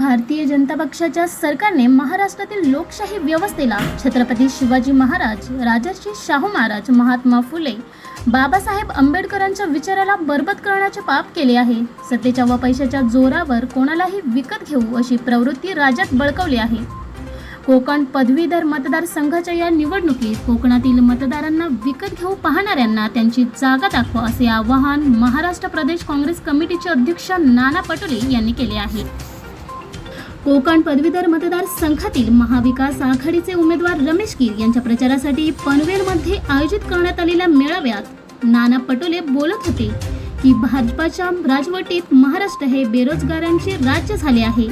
भारतीय जनता पक्षाच्या सरकारने महाराष्ट्रातील लोकशाही व्यवस्थेला छत्रपती शिवाजी महाराज राजर्षी शाहू महाराज महात्मा फुले बाबासाहेब आंबेडकरांच्या विचाराला बरबद करण्याचे पाप केले आहे. सत्तेच्या व पैशाच्या जोरावर कोणालाही विकत घेऊ अशी प्रवृत्ती राज्यात बळकवली आहे. कोकण पदवीधर मतदारसंघाच्या या निवडणुकीत कोकणातील मतदारांना विकत घेऊ पाहणाऱ्यांना त्यांची जागा दाखवा असे आवाहन महाराष्ट्र प्रदेश काँग्रेस कमिटीचे अध्यक्ष नाना पटोले यांनी केले आहे. कोकण पदवीधर मतदारसंघातील महाविकास आघाडीचे उमेदवार रमेश कीर यांच्या प्रचारासाठी पनवेलमध्ये आयोजित करण्यात आलेल्या मेळाव्यात नाना पटोले बोलत होते की भाजपाच्या राजवटीत महाराष्ट्र हे बेरोजगारांचे राज्य झाले आहे.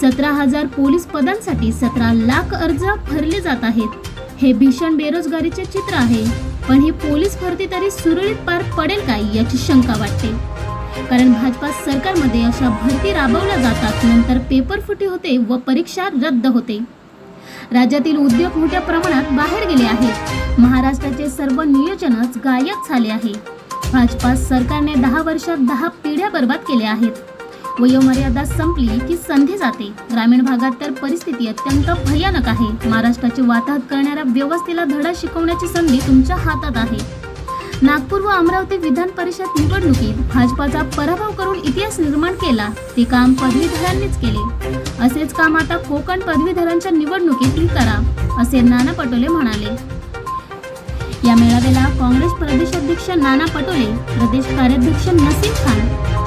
सतरा हजार पोलीस पदांसाठी सतरा लाख अर्ज भरले जात आहेत. हे भीषण बेरोजगारीचे चित्र आहे. पण ही पोलीस भरती तरी सुरळीत पार पडेल काय याची शंका वाटते. कारण भाजपा सरकारमध्ये अशा भरती राबवल्या जातात नंतर पेपर फुटी होते व परीक्षा रद्द होते. राज्यातील उद्योग मोठ्या प्रमाणात बाहेर गेले आहेत. महाराष्ट्राचे सर्व नियोजनच गायब झाले आहे. भाजपा सरकारने दहा वर्षात दहा पिढ्या बर्बाद केल्या आहेत. वयोमर्यादा संपली की संधी जाते. ग्रामीण भागात तर परिस्थिती अत्यंत भयानक आहे. महाराष्ट्राची वाताहत करणाऱ्या व्यवस्थेला धडा शिकवण्याची संधी तुमच्या हातात आहे. नागपूर व अमरावती विधान परिषद निवडणुकीत भाजपाचा पराभव करून इतिहास निर्माण केला ते काम पदवीधरांनीच केले. असेच काम आता कोकण पदवीधरांच्या निवडणुकीतही करा असे नाना पटोले म्हणाले. या मेळाव्याला काँग्रेस प्रदेशाध्यक्ष नाना पटोले प्रदेश कार्याध्यक्ष नसीम खान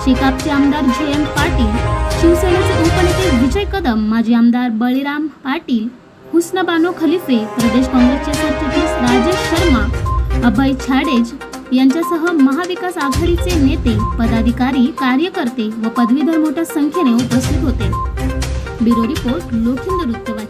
शेकापचे आमदार जयंत पाटील शिवसेनेचे उपनेते विजय कदम माजी आमदार बळीराम पाटील हुस्नबानो खलिफे प्रदेश काँग्रेसचे सरचिटणीस राजेश अभय छाडेज यांच्यासह महाविकास आघाडीचे नेते पदाधिकारी कार्यकर्ते व पदवीधर मोठ्या संख्येने उपस्थित होते. ब्युरो रिपोर्ट लोखिंद वृत्तवाहिनी.